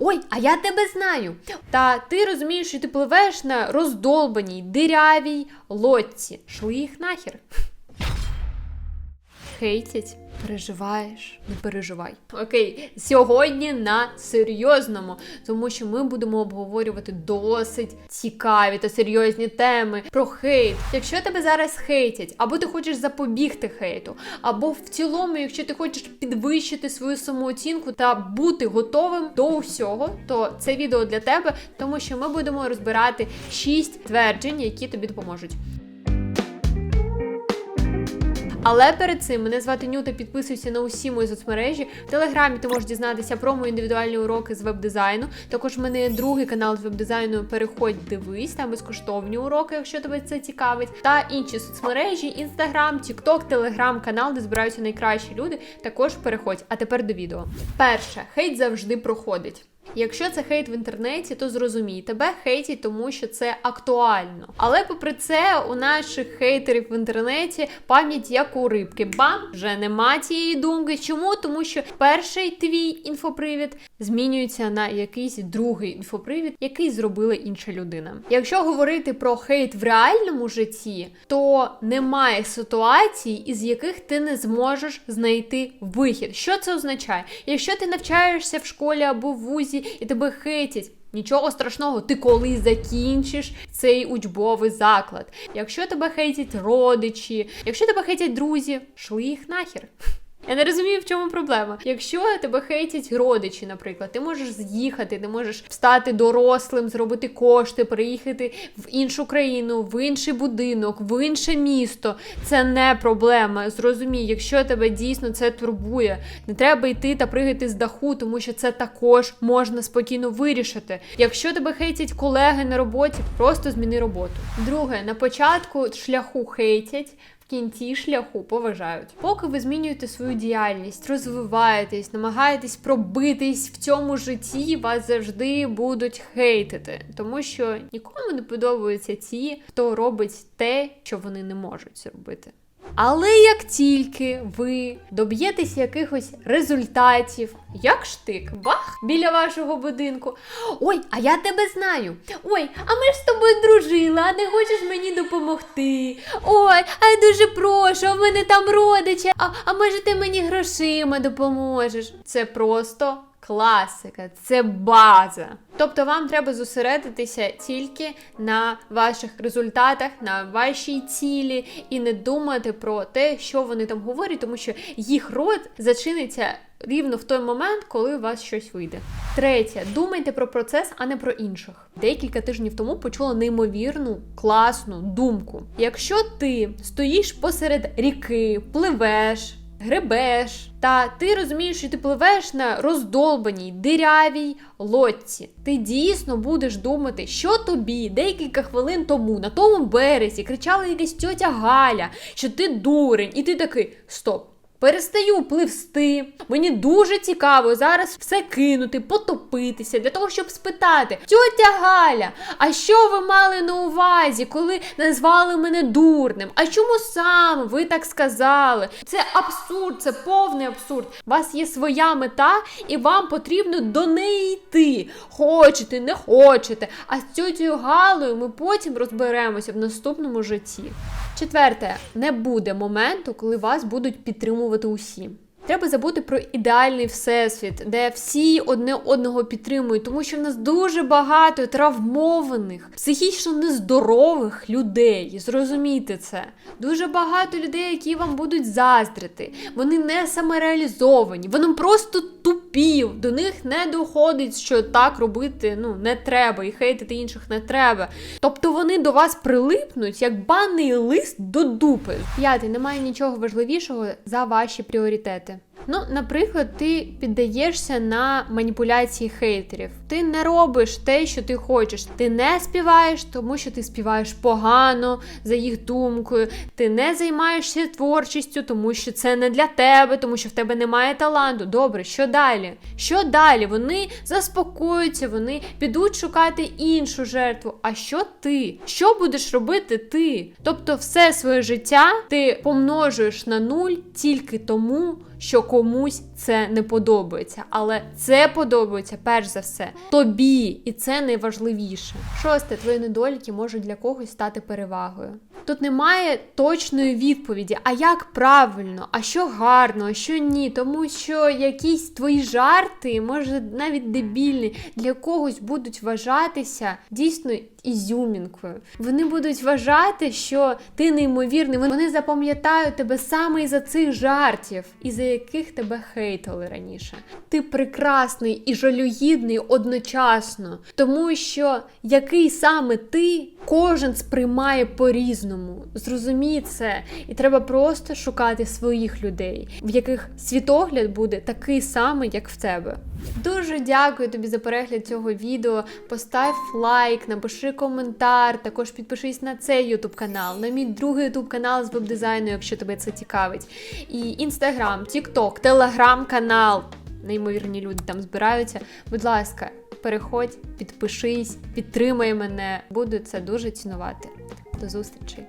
Ой, а я тебе знаю. Та ти розумієш, що ти пливеш на роздолбаній, дирявій лодці. Шли їх нахер. Хейтять, переживаєш, не переживай. Окей, сьогодні на серйозному, тому що ми будемо обговорювати досить цікаві та серйозні теми про хейт. Якщо тебе зараз хейтять, або ти хочеш запобігти хейту, або в цілому, якщо ти хочеш підвищити свою самооцінку та бути готовим до усього, то це відео для тебе, тому що ми будемо розбирати 6 тверджень, які тобі допоможуть. Але перед цим мене звати Нюта, підписуйся на усі мої соцмережі. В телеграмі ти можеш дізнатися про мої індивідуальні уроки з веб-дизайну. Також в мене є другий канал з веб-дизайну. Переходь, дивись, там безкоштовні уроки, якщо тебе це цікавить. Та інші соцмережі: Інстаграм, Тікток, Телеграм, канал, де збираються найкращі люди. Також переходь. А тепер до відео. Перше, хейт завжди проходить. Якщо це хейт в інтернеті, то зрозумій, тебе хейтять, тому що це актуально. Але попри це, у наших хейтерів в інтернеті пам'ять як у рибки. Бам, вже нема цієї думки. Чому? Тому що перший твій інфопривід змінюється на якийсь другий інфопривід, який зробила інша людина. Якщо говорити про хейт в реальному житті, то немає ситуацій, із яких ти не зможеш знайти вихід. Що це означає? Якщо ти навчаєшся в школі або в вузі і тебе хейтять. Нічого страшного, ти коли закінчиш цей учбовий заклад. Якщо тебе хейтять родичі, якщо тебе хейтять друзі, шли їх нахер. Я не розумію, в чому проблема. Якщо тебе хейтять родичі, наприклад, ти можеш з'їхати, ти можеш стати дорослим, зробити кошти, приїхати в іншу країну, в інший будинок, в інше місто. Це не проблема. Зрозумій, якщо тебе дійсно це турбує, не треба йти та пригати з даху, тому що це також можна спокійно вирішити. Якщо тебе хейтять колеги на роботі, просто зміни роботу. Друге, на початку шляху хейтять кінці шляху поважають. Поки ви змінюєте свою діяльність, розвиваєтесь, намагаєтесь пробитись в цьому житті, вас завжди будуть хейтити, тому що нікому не подобаються ті, хто робить те, що вони не можуть зробити. Але як тільки ви доб'єтесь якихось результатів, як штик, бах, біля вашого будинку. Ой, а я тебе знаю. Ой, а ми ж з тобою дружили, а не хочеш мені допомогти. Ой, а я дуже прошу, у мене там родичі, а, а може ти мені грошима допоможеш? Це просто класика, це база. Тобто вам треба зосередитися тільки на ваших результатах, на вашій цілі, і не думати про те, що вони там говорять, тому що їх рот зачиниться. Рівно в той момент, коли у вас щось вийде. Третє, думайте про процес, а не про інших. Декілька тижнів тому почула неймовірну класну думку. Якщо ти стоїш посеред ріки, пливеш, гребеш, та ти розумієш, що ти пливеш на роздолбаній, дирявій лодці. Ти дійсно будеш думати, що тобі декілька хвилин тому на тому березі кричала якась тьотя Галя, що ти дурень, і ти такий стоп. Перестаю пливсти. Мені дуже цікаво зараз все кинути, потопитися для того, щоб спитати тьотя Галя, а що ви мали на увазі, коли назвали мене дурним? А чому саме ви так сказали? Це абсурд, це повний абсурд. У вас є своя мета, і вам потрібно до неї йти. Хочете, не хочете. А з тьотєю Галою ми потім розберемося в наступному житті. Четверте, не буде моменту, коли вас будуть підтримувати усі. Треба забути про ідеальний всесвіт, де всі одне одного підтримують, тому що в нас дуже багато травмованих, психічно нездорових людей. Зрозумійте це. Дуже багато людей, які вам будуть заздрити. Вони не самореалізовані, вони просто тупі. До них не доходить, що так робити ну, не треба, і хейтити інших не треба. Тобто вони до вас прилипнуть як банний лист до дупи. П'ятий, немає нічого важливішого за ваші пріоритети. Ну, наприклад, ти піддаєшся на маніпуляції хейтерів. Ти не робиш те, що ти хочеш. Ти не співаєш, тому що ти співаєш погано за їх думкою. Ти не займаєшся творчістю, тому що це не для тебе, тому що в тебе немає таланту. Добре, що далі? Що далі? Вони заспокоюються, вони підуть шукати іншу жертву. А що ти? Що будеш робити ти? Тобто, все своє життя ти помножуєш на нуль тільки тому що комусь це не подобається, але це подобається перш за все тобі, і це найважливіше. Шосте, твої недоліки можуть для когось стати перевагою. Тут немає точної відповіді, а як правильно, а що гарно, а що ні. Тому що якісь твої жарти, може навіть дебільні, для когось будуть вважатися дійсно ізюмінкою. Вони будуть вважати, що ти неймовірний. Вони запам'ятають тебе саме із-за цих жартів, із-за яких тебе хейтили раніше. Ти прекрасний і жалюгідний одночасно, тому що який саме ти кожен сприймає по-різному. Зрозумій це, і треба просто шукати своїх людей, в яких світогляд буде такий самий, як в тебе. Дуже дякую тобі за перегляд цього відео. Постав лайк, напиши коментар, також підпишись на цей ютуб канал, на мій другий ютуб канал з веб-дизайну, якщо тебе це цікавить. І інстаграм, тікток, телеграм-канал. Неймовірні люди там збираються. Будь ласка, переходь, підпишись, підтримай мене. Буду це дуже цінувати. До зустрічі!